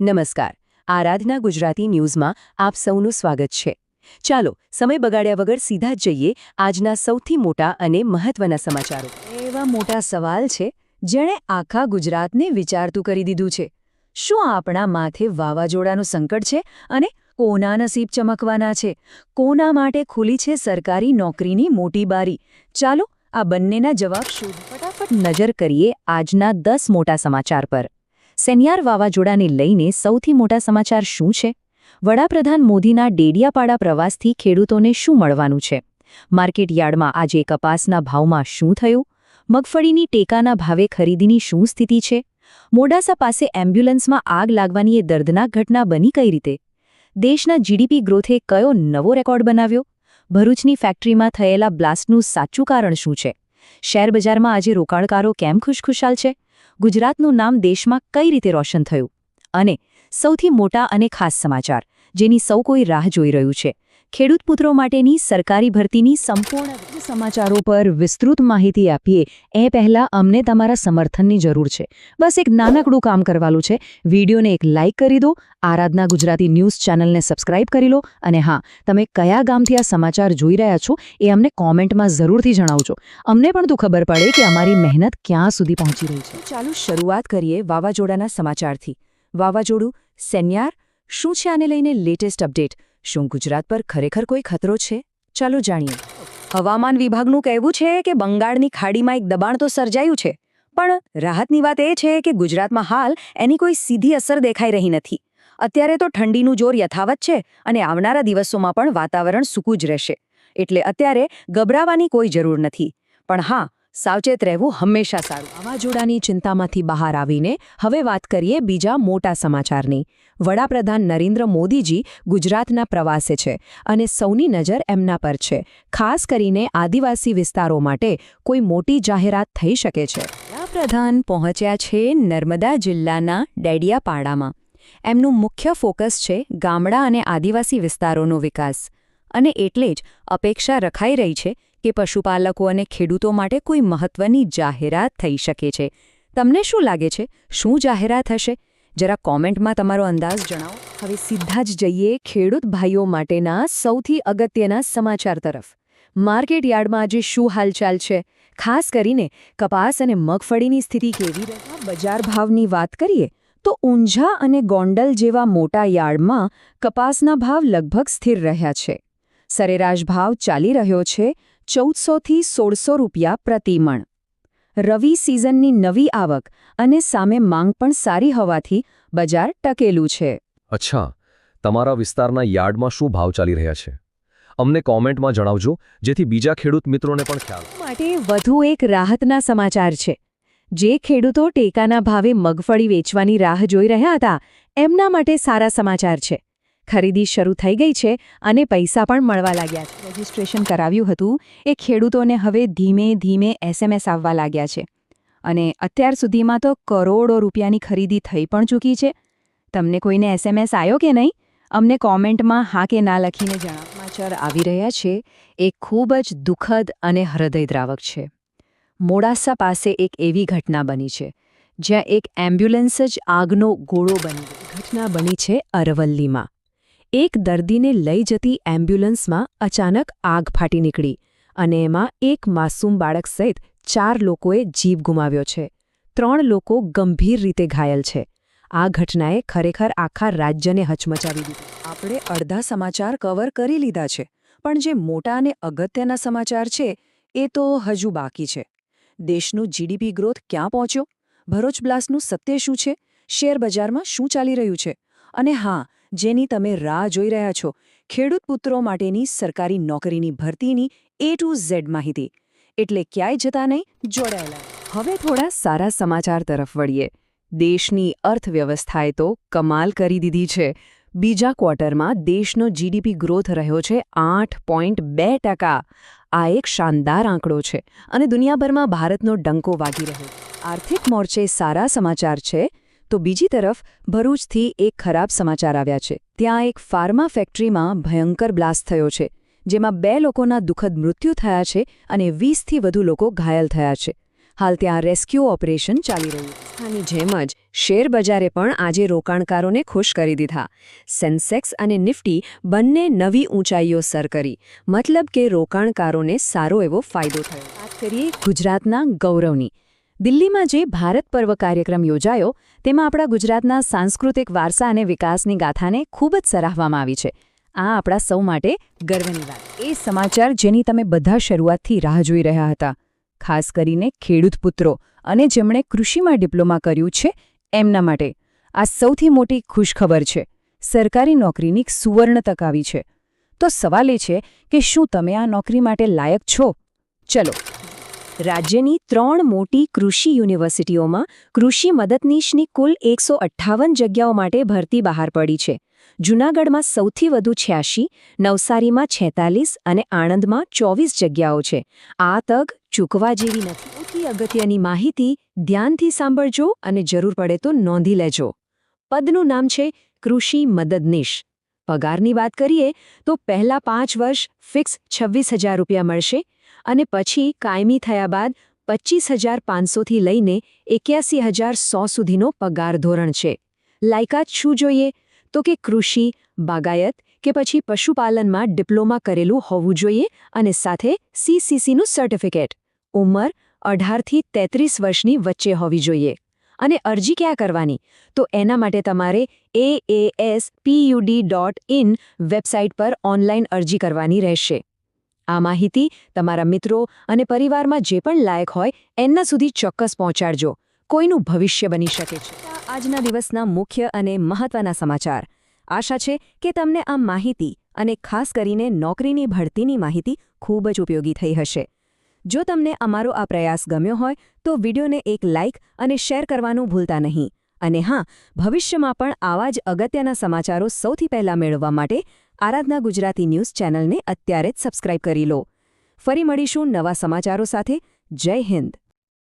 નમસ્કાર. આરાધના ગુજરાતી ન્યૂઝમાં આપ સૌનું સ્વાગત છે. ચાલો, સમય બગાડ્યા વગર સીધા જ જઈએ આજના સૌથી મોટા અને મહત્વના સમાચારો. એવા મોટા સવાલ છે, જેણે આખા ગુજરાતને વિચારતું કરી દીધું છે. શું આપણા માથે વાવાઝોડાનું સંકટ છે અને કોના નસીબ ચમકવાના છે? કોના માટે ખુલી છે સરકારી નોકરીની મોટી બારી? ચાલો, આ બંનેના જવાબ શોધ ફટાફટ નજર કરીએ આજના દસ મોટા સમાચાર પર. સેનિયાર વાવાઝોડાને લઈને સૌથી મોટા સમાચાર શું છે? વડાપ્રધાન મોદીના ડેડિયાપાડા પ્રવાસથી ખેડૂતોને શું મળવાનું છે? માર્કેટ યાર્ડમાં આજે કપાસના ભાવમાં શું થયું? મગફળીની ટેકાના ભાવે ખરીદીની શું સ્થિતિ છે? મોડાસા પાસે એમ્બ્યુલન્સમાં આગ લાગવાની એ દર્દનાક ઘટના બની કઈ રીતે? દેશના જીડીપી ગ્રોથે કયો નવો રેકોર્ડ બનાવ્યો? ભરૂચની ફેક્ટરીમાં થયેલા બ્લાસ્ટનું સાચું કારણ શું છે? શેરબજારમાં આજે રોકાણકારો કેમ ખુશખુશાલ છે? ગુજરાતનું નામ દેશમાં કઈ રીતે રોશન થયું? અને સૌથી મોટા અને ખાસ સમાચાર, જેની સૌ કોઈ રાહ જોઈ રહ્યું છે ખેડૂત પુત્રો માટેની સરકારી ભરતીની સંપૂર્ણ સમાચારો પર વિસ્તૃત માહિતી આપીએ, એ પહેલા અમને તમારા સમર્થનની જરૂર છે. બસ એક નાનકડું કામ કરવાનું છે. વિડીયોને એક લાઇક કરી દો, આરાધના ગુજરાતી ન્યૂઝ ચેનલને સબસ્ક્રાઇબ કરી લો અને હા, તમે કયા ગામથી આ સમાચાર જોઈ રહ્યા છો એ અમને કોમેન્ટમાં જરૂરથી જણાવજો. અમને પણ તો ખબર પડે કે અમારી મહેનત ક્યાં સુધી પહોંચી રહી છે. ચાલુ શરૂઆત કરીએ વાવાઝોડાના સમાચારથી. વાવાઝોડું, સેન્યાર, શું છે આને લઈને લેટેસ્ટ અપડેટ શું ગુજરાત પર ખરેખર કોઈ ખતરો છે? ચાલો જાણીએ. હવામાન વિભાગનું કહેવું છે કે બંગાળની ખાડીમાં એક દબાણ તો સર્જાયું છે, પણ રાહતની વાત એ છે કે ગુજરાતમાં હાલ એની કોઈ સીધી અસર દેખાઈ રહી નથી. અત્યારે તો ઠંડીનું જોર યથાવત છે અને આવનારા દિવસોમાં પણ વાતાવરણ સૂકું જ રહેશે. એટલે અત્યારે ગભરાવાની કોઈ જરૂર નથી. પણ હા સાવચેત રહેવું હંમેશા સારું. વાવાઝોડાની ચિંતામાંથી બહાર આવીને હવે વાત કરીએ બીજા મોટા સમાચારની. વડાપ્રધાન નરેન્દ્ર મોદીજી ગુજરાતના પ્રવાસે છે અને સૌની નજર એમના પર છે. ખાસ કરીને આદિવાસી વિસ્તારો માટે કોઈ મોટી જાહેરાત થઈ શકે છે. વડાપ્રધાન પહોંચ્યા છે નર્મદા જિલ્લાના ડેડિયાપાડામાં. એમનું મુખ્ય ફોકસ છે ગામડા અને આદિવાસી વિસ્તારોનો વિકાસ. અને એટલે જ અપેક્ષા રખાઈ રહી છે કે પશુપાલકો અને ખેડૂતો માટે કોઈ મહત્વની જાહેરાત થઈ શકે છે. તમને શું લાગે છે? શું જાહેરાત હશે? જરા કોમેન્ટમાં તમારો અંદાજ જણાવો. હવે સીધા જ જઈએ ખેડૂત ભાઈઓ માટેના સૌથી અગત્યના સમાચાર તરફ. માર્કેટ યાર્ડમાં આજે શું હાલચાલ છે? ખાસ કરીને કપાસ અને મગફળીની સ્થિતિ કેવી રહેતા બજાર ભાવની વાત કરીએ, તો ઊંઝા અને ગોંડલ જેવા મોટા યાર્ડમાં કપાસના ભાવ લગભગ સ્થિર રહ્યા છે. સરેરાશ ભાવ ચાલી રહ્યો છે ચૌદસોથી સોળસો રૂપિયા પ્રતિમણ. રવિ સિઝનની નવી આવક અને સામે માંગ પણ સારી હોવાથી બજાર ટકેલું છે. અચ્છા તમારા વિસ્તારના યાર્ડમાં શું ભાવ ચાલી રહ્યા છે? અમને કોમેન્ટમાં જણાવજો જેથી બીજા ખેડૂત મિત્રોને પણ ખ્યાલ માટે વધુ એક રાહતના સમાચાર છે. જે ખેડૂતો ટેકાના ભાવે મગફળી વેચવાની રાહ જોઈ રહ્યા હતા એમના માટે સારા સમાચાર છે. ખરીદી શરૂ થઈ ગઈ છે અને પૈસા પણ મળવા લાગ્યા છે. રજિસ્ટ્રેશન કરાવ્યું હતું. એ ખેડૂતોને હવે ધીમે ધીમે એસએમએસ આવવા લાગ્યા છે. અને અત્યાર સુધીમાં તો કરોડો રૂપિયાની ખરીદી થઈ પણ ચૂકી છે. તમને કોઈને એસએમએસ આવ્યો કે નહીં? અમને કોમેન્ટમાં હા કે ના લખીને જણાવમાચાર આવી રહ્યા છે. એ ખૂબ જ દુઃખદ અને હૃદયદ્રાવક છે. મોડાસા પાસે એક એવી ઘટના બની છે, જ્યાં એક એમ્બ્યુલન્સ જ આગનો ગોળો બની ઘટના બની છે અરવલ્લીમાં. એક દર્દીને લઈ જતી એમ્બ્યુલન્સમાં અચાનક આગ ફાટી નીકળી અને એમાં એક માસૂમ બાળક સહિત ચાર લોકોએ જીવ ગુમાવ્યો છે. ત્રણ લોકો ગંભીર રીતે ઘાયલ છે. આ ઘટનાએ ખરેખર આખા રાજ્યને હચમચાવી દીધું. આપણે અડધા સમાચાર કવર કરી લીધા છે, પણ જે મોટા અને અગત્યના સમાચાર છે, એ તો હજુ બાકી છે. દેશનું જીડીપી ગ્રોથ ક્યાં પહોંચ્યો? ભરોચ બ્લાસ્ટનું સત્ય શું છે? શેર બજારમાં શું ચાલી રહ્યું છે? અને હા જેની તમે રાહ જોઈ રહ્યા છો. ખેડૂત પુત્રો માટેની સરકારી નોકરીની ભરતીની એ ટુ ઝેડ માહિતી. એટલે ક્યાંય જતા નહીં, જોડાયેલા. હવે થોડા સારા સમાચાર તરફ વળીએ. દેશની અર્થવ્યવસ્થાએ તો કમાલ કરી દીધી છે. બીજા ક્વાર્ટરમાં દેશનો જીડીપી ગ્રોથ રહ્યો છે આઠ પોઈન્ટ બે ટકા. આ એક શાનદાર આંકડો છે અને દુનિયાભરમાં ભારતનો ડંકો વાગી રહ્યો. આર્થિક મોરચે સારા સમાચાર છે તો બીજી તરફ ભરૂચથી એક ખરાબ સમાચાર આવ્યા છે. ત્યાં એક ફાર્મા ફેક્ટરીમાં ભયંકર બ્લાસ્ટ થયો છે, જેમાં બે લોકોના દુઃખદ મૃત્યુ થયા છે અને વીસથી વધુ લોકો ઘાયલ થયા છે. હાલ ત્યાં રેસ્ક્યુ ઓપરેશન ચાલી રહ્યું અને જેમ જ શેર બજારે પણ આજે રોકાણકારોને ખુશ કરી દીધા. સેન્સેક્સ અને નિફ્ટી બંને નવી ઊંચાઈઓ સર કરી, મતલબ કે રોકાણકારોને સારો એવો ફાયદો થયો. વાત કરીએ ગુજરાતના ગૌરવની દિલ્હીમાં જે ભારત પર્વ કાર્યક્રમ યોજાયો, તેમાં આપણા ગુજરાતના સાંસ્કૃતિક વારસા અને વિકાસની ગાથાને ખૂબ જ સરાહવામાં આવી છે. આ આપણા સૌ માટે ગર્વની વાત. એ સમાચાર જેની તમે બધા શરૂઆતથી રાહ જોઈ રહ્યા હતા. ખાસ કરીને ખેડૂત પુત્રો અને જેમણે કૃષિમાં ડિપ્લોમા કર્યું છે એમના માટે. આ સૌથી મોટી ખુશખબર છે. સરકારી નોકરીની સુવર્ણ તક આવી છે. તો સવાલ એ છે કે શું તમે આ નોકરી માટે લાયક છો? ચલો રાજ્યની ત્રણ મોટી કૃષિ યુનિવર્સિટીઓમાં કૃષિ મદદનીશની કુલ એકસો જગ્યાઓ માટે ભરતી બહાર પડી છે. જૂનાગઢમાં સૌથી વધુ છ્યાસી, નવસારીમાં છેતાલીસ અને આણંદમાં ચોવીસ જગ્યાઓ છે. આ તક ચૂકવા જેવી નથી. અગત્યની માહિતી ધ્યાનથી સાંભળજો અને જરૂર પડે તો નોંધી લેજો. પદનું નામ છે કૃષિ મદદનીશ. પગારની વાત કરીએ તો પહેલા પાંચ વર્ષ ફિક્સ છવ્વીસ હજાર રૂપિયા મળશે અને પછી કાયમી થયા બાદ પચીસ હજાર પાંચસોથી લઈને એક્યાસી હજાર સો સુધીનો પગાર ધોરણ છે. લાયકાત શું જોઈએ? તો કે કૃષિ, બાગાયત કે પછી પશુપાલનમાં ડિપ્લોમા કરેલું હોવું જોઈએ અને સાથે સીસીસીનું સર્ટિફિકેટ. ઉંમર અઢારથી તેત્રીસ વર્ષની વચ્ચે હોવી જોઈએ. અને અરજી ક્યાં કરવાની? તો એના માટે તમારે AAS PUD dot in website પર ઓનલાઈન અરજી કરવાની રહેશે. આ માહિતી તમારા મિત્રો અને પરિવારમાં જે પણ લાયક હોય, એમના સુધી ચોક્કસ પહોંચાડજો. કોઈનું ભવિષ્ય બની શકે છે. આજના દિવસના મુખ્ય અને મહત્વના સમાચાર. આશા છે કે તમને આ માહિતી અને ખાસ કરીને નોકરીની ભરતીની માહિતી ખૂબ જ ઉપયોગી થઈ હશે. જો તમને અમારો આ પ્રયાસ ગમ્યો હોય, તો વિડીયોને એક લાઇક અને શેર કરવાનું ભૂલતા નહીં. અને હા, ભવિષ્યમાં પણ આવા જ અગત્યના સમાચારો સૌથી પહેલા મેળવવા માટે આરાધના ગુજરાતી ન્યૂઝ ચેનલને અત્યારે જ સબસ્ક્રાઇબ કરી લો. ફરી મળીશું નવા સમાચારો સાથે. જય હિન્દ.